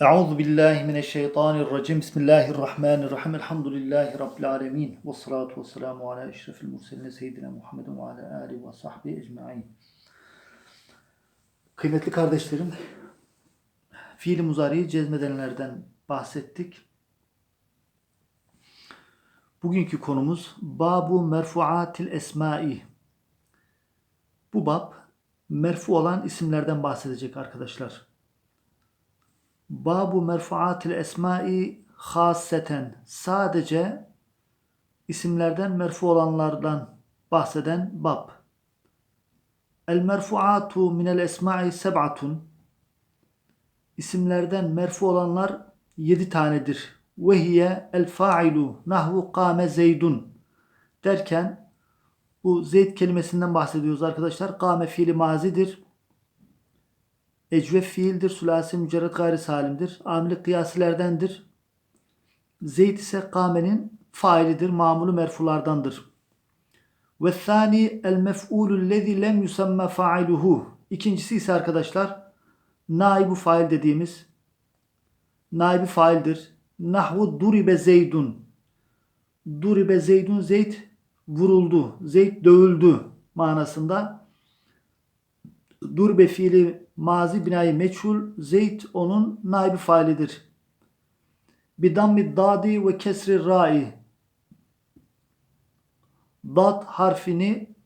Euzu billahi mineşşeytanirracim. Bismillahirrahmanirrahim. Elhamdülillahi rabbil alamin. Ves salatu vesselamu ala eşrefil murselin seyyidina Muhammedin ve ala alihi ve sahbihi ecmaîn. Kıymetli kardeşlerim, fiil muzariyi cezmedenlerden bahsettik. Bugünkü konumuz babu merfuatil esmai. Bu bab merfu olan isimlerden bahsedecek arkadaşlar. Babu merfuatil esmai haseten sadece isimlerden merfu olanlardan bahseden bab. El merfuatu minel esmai seb'atun isimlerden merfu olanlar yedi tanedir. Ve hiye el fa'ilu nahvu kâme zeydun derken bu zeyd kelimesinden bahsediyoruz arkadaşlar. Kâme fiili mazidir. Ecvef fiildir. Sülasi mücerred gayri salimdir. Amili kıyasilerdendir. Zeyd ise kâmenin failidir. Mamulu merfulardandır. Ve thani el mef'ulü lezi lem yusamme fa'iluhu. İkincisi ise arkadaşlar naibu fail dediğimiz naibi faildir. Nahvu duribe zeydun. Duribe zeydun zeyd vuruldu. Zeyd dövüldü manasında. Durbe fiili mazi binayı meçhul. Zeyd onun naibi failidir. Bidammi dadi ve kesri ra'i. Dad harfini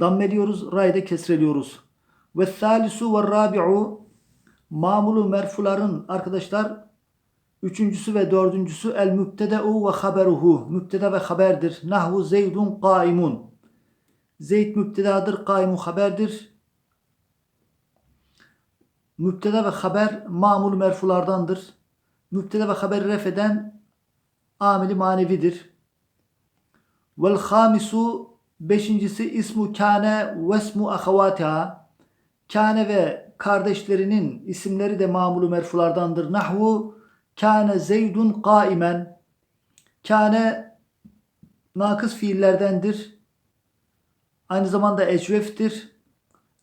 dammeliyoruz. Ra'yı da kesreliyoruz. Ve thalisu ve rabi'u mamulu merfuların arkadaşlar üçüncüsü ve dördüncüsü el mübtede'u ve haberuhu. Mübteda ve haberdir. Nahvu zeydun kaimun. Zeyd mübtedadır, kaimu haberdir. Mübteda ve haber mamul merfulardandır. Mübteda ve haberi ref eden amili manevidir. Vel hamisu beşincisi ismu kâne ve ismu ahavatiha. Kâne ve kardeşlerinin isimleri de mamulu merfulardandır. Nahvu kâne zeydun kaimen. Kâne nakıs fiillerdendir. Aynı zamanda ecveftir.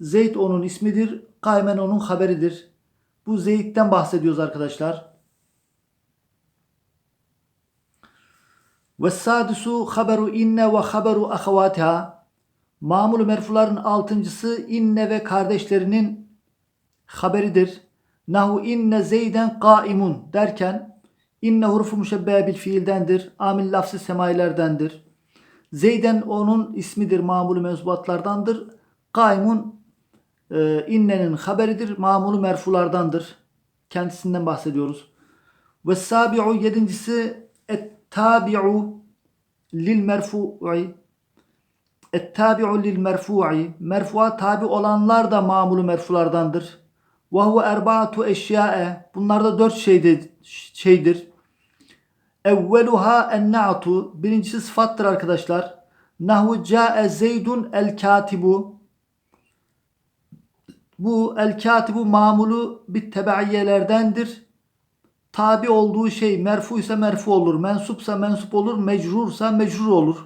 Zeyd onun ismidir. Kaimen onun haberidir. Bu Zeyd'den bahsediyoruz arkadaşlar. Ve sadisu haberu inne ve haberu ahavatiha. Mamul merfuların altıncısı inne ve kardeşlerinin haberidir. Nahu inne zeyden kaimun derken inne hurufu müşebbehe bil fiildendir. Amil lafzı semailerdendir. Zeyden onun ismidir. Mamul mevzubatlardandır. Kaimun e, innenin haberidir. Mamulu merfulardandır. Kendisinden bahsediyoruz. Ve sabi'u yedincisi et tabi'u lil merfu'i et tabi'u lil merfu'i merfu'a tabi olanlar da mamulu merfulardandır. Ve huve erbaatu eşya'e bunlar dört şeydir. şeydir. Evveluha en na'tu birincisi sıfattır arkadaşlar. Nahu ca'e zeydun el katibu bu el katibu mamulu bir tebaiyelerdendir. Tabi olduğu şey merfu ise merfu olur. Mensupsa mensup olur. Mecrursa mecrur olur.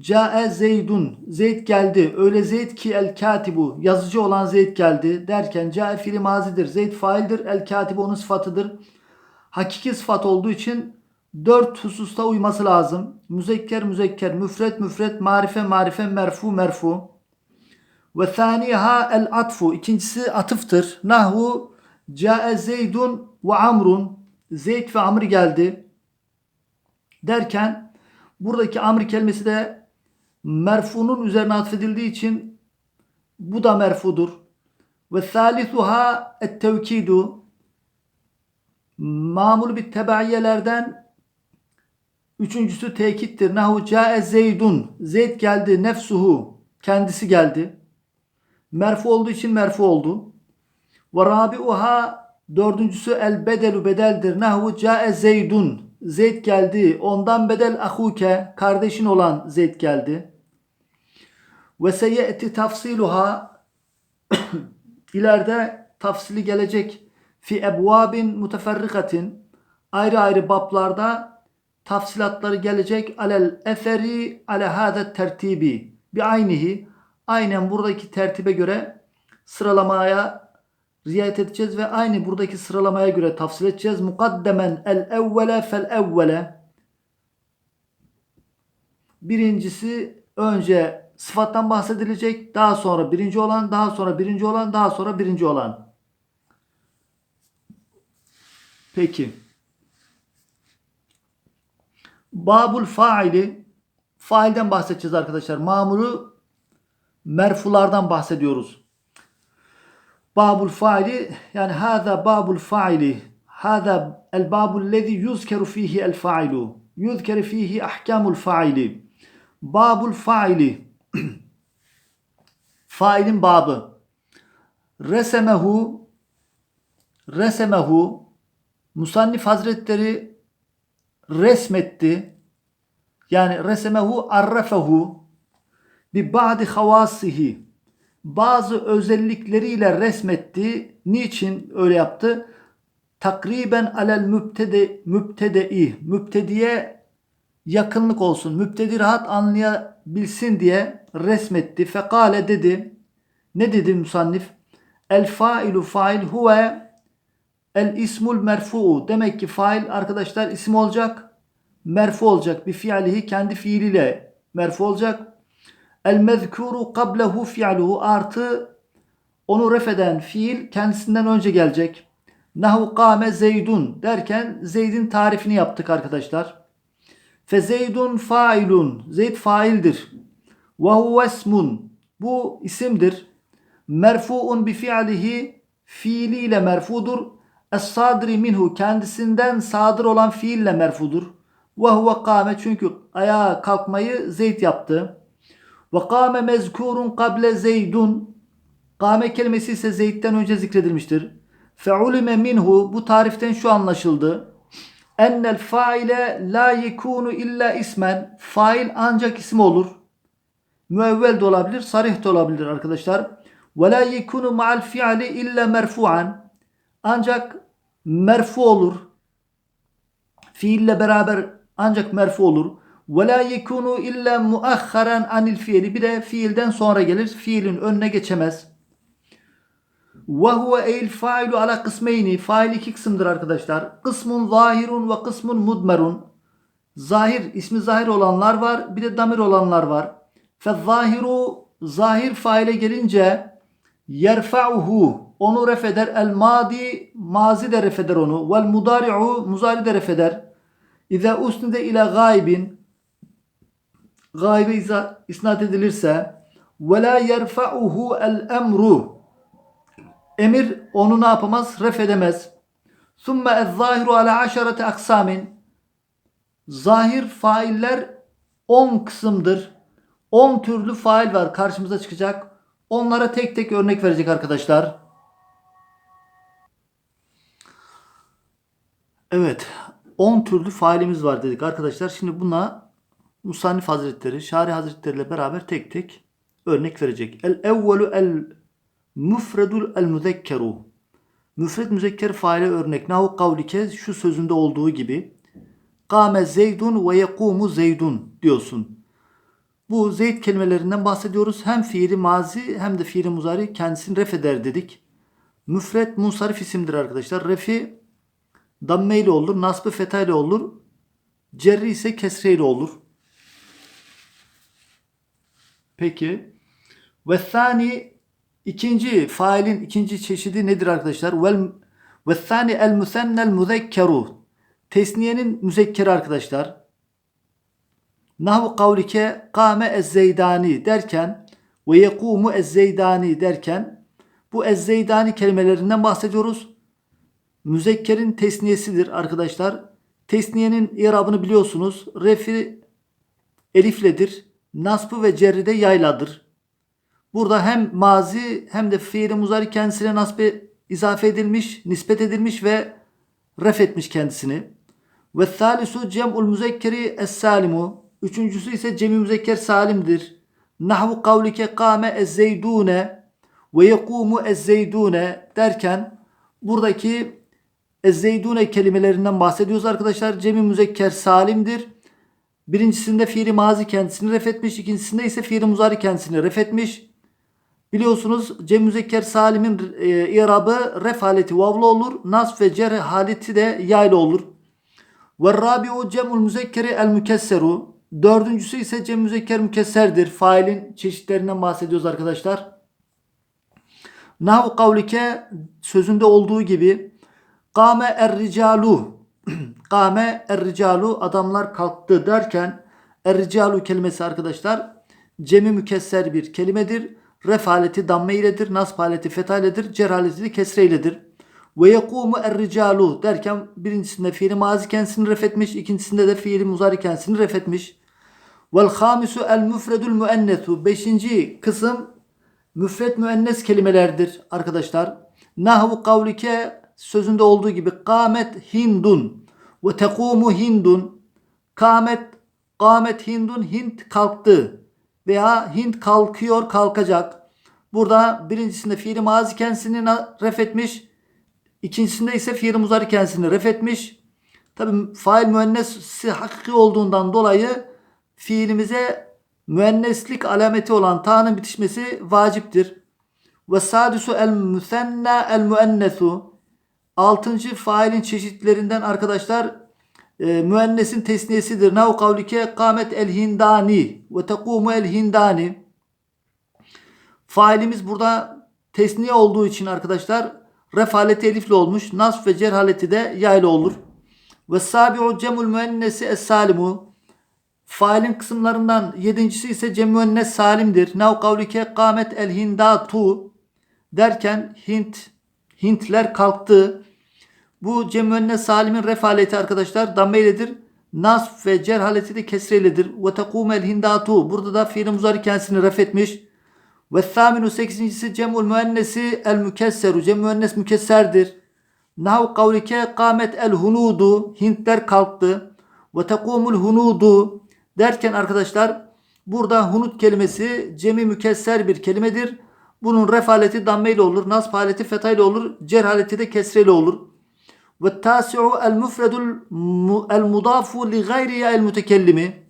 Ca'e zeydun. Zeyd geldi. Öyle Zeyd ki el katibu. Yazıcı olan Zeyd geldi. Derken ca'e fiili mazidir. Zeyd faildir. El katibu onun sıfatıdır. Hakiki sıfat olduğu için dört hususta uyması lazım. Müzekker müzekker. Müfret müfret. Marife marife. Merfu merfu. Ve thaniha el atfu. İkincisi atıftır. Nahu ca'e zeydun ve amrun. Zeyd ve amr geldi. Derken buradaki amr kelimesi de merfunun üzerine atfedildiği için bu da merfudur. Ve thalithuha et tevkidu. Mamul bir tebaiyelerden üçüncüsü tekittir. Nahu ca'e zeydun. Zeyd geldi. Nefsuhu. Kendisi geldi. Merfu olduğu için merfu oldu. Ve rabi'uha dördüncüsü el bedelu bedeldir. Nahvu ca'e zeydun. Zeyd geldi. Ondan bedel ahuke. Kardeşin olan Zeyd geldi. Ve seye'ti tafsiluha ileride tafsili gelecek. Fi ebvabin muteferrikatin ayrı ayrı bablarda tafsilatları gelecek alel eferi ale hâde tertibi bi aynihi aynen buradaki tertibe göre sıralamaya riayet edeceğiz ve aynı buradaki sıralamaya göre tafsil edeceğiz. Mukaddemen el evvele fel evvele. Birincisi önce sıfattan bahsedilecek. Daha sonra birinci olan, daha sonra birinci olan, daha sonra birinci olan. Peki. Babul faili failden bahsedeceğiz arkadaşlar. Mamuru merfulardan bahsediyoruz. Babul faili yani hada babul faili hada el babul lezi yuzkeru fihi el failu yuzkeru fihi ahkamul faili. Babul faili failin babı. Resemehu resemehu musannif hazretleri resmetti. Yani resemehu arrafehu bi ba'di havasihi bazı özellikleriyle resmetti. Niçin öyle yaptı? Takriben alel mübtede mübtedei mübtediye yakınlık olsun. Mübtedi rahat anlayabilsin diye resmetti. Fekale dedi. Ne dedi musannif? El failu fail huve el ismul merfu'u. Demek ki fail arkadaşlar isim olacak. Merfu olacak. Bir fiilihi kendi fiiliyle merfu olacak. El mezkuru qablehu fi'luhu artı onu refeden fiil kendisinden önce gelecek. Nahu kâme zeydun derken Zeyd'in tarifini yaptık arkadaşlar. Fe zeydun failun. Zeyd faildir. Ve huve ismun. Bu isimdir. Merfuun bi fi'lihi fiiliyle merfudur. Es-sadri minhu kendisinden sadır olan fiille merfudur. Ve huve kâme çünkü ayağa kalkmayı Zeyd yaptı. Ve kâme mezkurun kable zeydun. Kâme kelimesi ise Zeyd'den önce zikredilmiştir. Fe'ulime minhu bu tariften şu anlaşıldı. Ennel faile la yekunu illa ismen. Fail ancak isim olur. Müevvel de olabilir, sarih de olabilir arkadaşlar. Ve la yekunu ma'al fi'li illa merfu'an. Ancak merfu olur. Fiille beraber ancak merfu olur. Ve la yekunu illa muahharan anil fiili. Bir de fiilden sonra gelir. Fiilin önüne geçemez. Ve huve eil failu ala kısmeyni. Fail iki kısımdır arkadaşlar. Kısmun zahirun ve kısmun mudmerun. Zahir, ismi zahir olanlar var. Bir de damir olanlar var. Fe zahiru zahir faile gelince yerfa'uhu onu refeder. El madi mazi de refeder onu. Vel mudari'u muzari de refeder. İza usnide ile gaybin gaybe isnat edilirse ve la yerfa'uhu el emru emir onu ne yapamaz? Ref edemez. Sümme ez zahiru ala aşarete aksamin zahir failler 10 kısımdır. 10 türlü fail var karşımıza çıkacak. Onlara tek tek örnek verecek arkadaşlar. Evet. 10 türlü failimiz var dedik arkadaşlar. Şimdi buna Musannif Hazretleri, Şari Hazretleri ile beraber tek tek örnek verecek. El evvelu el müfredul el müzekkeru. Müfred müzekker faile örnek. Nahu kavlike şu sözünde olduğu gibi. Kâme zeydun ve yekumu zeydun diyorsun. Bu zeyd kelimelerinden bahsediyoruz. Hem fiili mazi hem de fiili muzari kendisini ref eder dedik. Müfred munsarif isimdir arkadaşlar. Refi damme ile olur. Nasbı feta ile olur. Cerri ise kesre ile olur. Peki. Ve thani ikinci failin ikinci çeşidi nedir arkadaşlar? Vel ve thani el musennel muzekkeru. Tesniyenin müzekkeri arkadaşlar. Nahvu kavlike kâme ez-zeydani derken ve yekumu ez-zeydani derken bu ez-zeydani kelimelerinden bahsediyoruz. Müzekkerin tesniyesidir arkadaşlar. Tesniyenin irabını biliyorsunuz. Refi elifledir. Nasbı ve cerri de yayladır. Burada hem mazi hem de fiili muzari kendisine nasbe izafe edilmiş, nispet edilmiş ve ref etmiş kendisini. Ve thalisu cem'ul müzekkeri es-salimu. Üçüncüsü ise cemi müzekker salimdir. Nahvu kavlike kâme ez-zeydûne ve yekûmu ez-zeydûne derken buradaki ez-zeydûne kelimelerinden bahsediyoruz arkadaşlar. Cemi müzekker salimdir. Birincisinde fiili mazi kendisini ref etmiş. ikincisinde ise fiili muzari kendisini ref etmiş. Biliyorsunuz Cem Müzekker Salim'in e, irabı ref haleti vavlu olur. Nasf ve cer haleti de yaylı olur. Ve rabi'u cem'ul müzekkeri el mükesseru. Dördüncüsü ise cem müzekker mükesserdir. Failin çeşitlerinden bahsediyoruz arkadaşlar. Nahu kavlike sözünde olduğu gibi Kame er ricalu Kame er ricalu adamlar kalktı derken er ricalu kelimesi arkadaşlar cemi mükesser bir kelimedir. Ref haleti damme iledir. Nasb haleti fetha iledir. Cer haleti kesre iledir. Ve yekumu er ricalu derken birincisinde fiili mazi kendisini ref etmiş. ikincisinde de fiili muzari kendisini ref etmiş. Vel hamisu el müfredül müennesu. Beşinci kısım müfred müennes kelimelerdir arkadaşlar. Nahvu kavlike sözünde olduğu gibi kâmet hindun ve tekumu hindun kâmet kâmet hindun hint kalktı veya hint kalkıyor kalkacak. Burada birincisinde fiili mazi kendisini ref etmiş. İkincisinde ise fiili muzari kendisini ref etmiş. Tabi fail müennesi hakiki olduğundan dolayı fiilimize müenneslik alameti olan ta'nın bitişmesi vaciptir. Ve sadisu el müsenna el müennesu. Altıncı failin çeşitlerinden arkadaşlar e, müennesin tesniyesidir. Nav kavlike kamet el hindani ve tekumu el hindani. Failimiz burada tesniye olduğu için arkadaşlar ref haleti elifli olmuş. Nasf ve cer haleti de yaylı olur. Ve sabi'u cemul müennesi es salimu. Failin kısımlarından yedincisi ise cem müennes salimdir. Nav kavlike kamet el hindatu derken Hint Hintler kalktı. Bu cem salimin ref haleti arkadaşlar damme iledir. Nasf ve cer haleti de kesreyledir. Ve tekumel hindatu. Burada da fiil muzari kendisini ref etmiş. Ve thaminu sekizincisi cem'ul müennesi el mükesseru. Cem müennes mükesserdir. Nahu kavlike kamet el hunudu. Hintler kalktı. Ve tekumul hunudu. Derken arkadaşlar burada hunut kelimesi cemi mükesser bir kelimedir. Bunun ref haleti damme ile olur. Nasb haleti fetha ile olur. Cer haleti de kesre ile olur. Ve tasi'u el müfredul el mudafu li gayri ya el mütekellimi.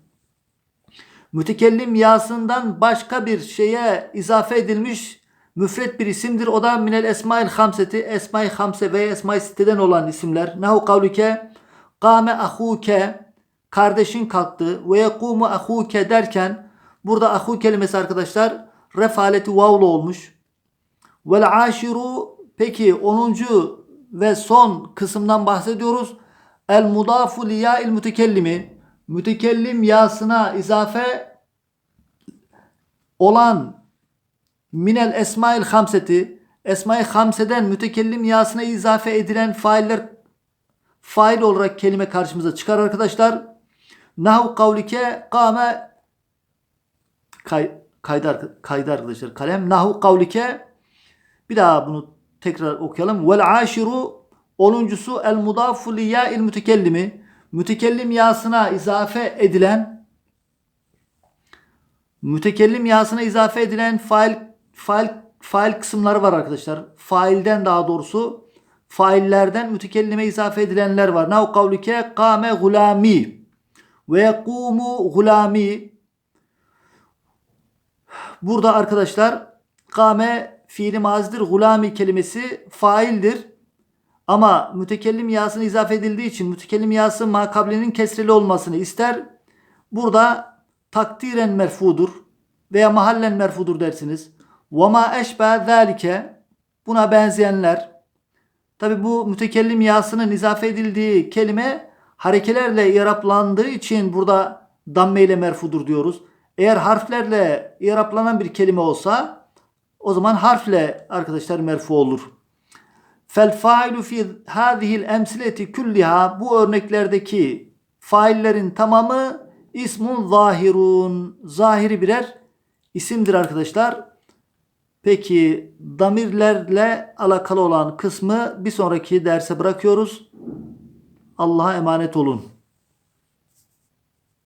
Mütekellim yasından başka bir şeye izafe edilmiş müfret bir isimdir. O da minel esmail hamseti. Esma-i hamse ve esma-i siteden olan isimler. Nahu kavlike kâme ahuke kardeşin kalktı ve yekumu ahuke derken burada ahu kelimesi arkadaşlar ref haleti vavlu olmuş. Vel aşiru peki 10. ve son kısımdan bahsediyoruz. El mudafu liya il mütekellimi mütekellim yasına izafe olan minel esmail hamseti esma-i hamseden mütekellim yasına izafe edilen failler fail olarak kelime karşımıza çıkar arkadaşlar. Nahu kavlike kâme kay, kaydı, kaydı arkadaşlar kalem. Nahu kavlike bir daha bunu tekrar okuyalım. Vel aşiru onuncusu el mudafu liya il mütekellimi mütekellim yasına izafe edilen mütekellim yasına izafe edilen fail fail fail kısımları var arkadaşlar. Failden daha doğrusu faillerden mütekellime izafe edilenler var. Nav kavlike kâme gulami ve yekumu gulami Burada arkadaşlar kâme fiili mazidir. Gulami kelimesi faildir. Ama mütekellim yasına izafe edildiği için mütekellim yası makablenin kesreli olmasını ister. Burada takdiren merfudur veya mahallen merfudur dersiniz. Ve ma eşbe zalike buna benzeyenler. Tabi bu mütekellim yasının izafe edildiği kelime harekelerle iraplandığı için burada damme ile merfudur diyoruz. Eğer harflerle iraplanan bir kelime olsa o zaman harfle arkadaşlar merfu olur. Fel failu fi hadihil emsileti kulliha bu örneklerdeki faillerin tamamı ismun zahirun. Zahiri birer isimdir arkadaşlar. Peki damirlerle alakalı olan kısmı bir sonraki derse bırakıyoruz. Allah'a emanet olun.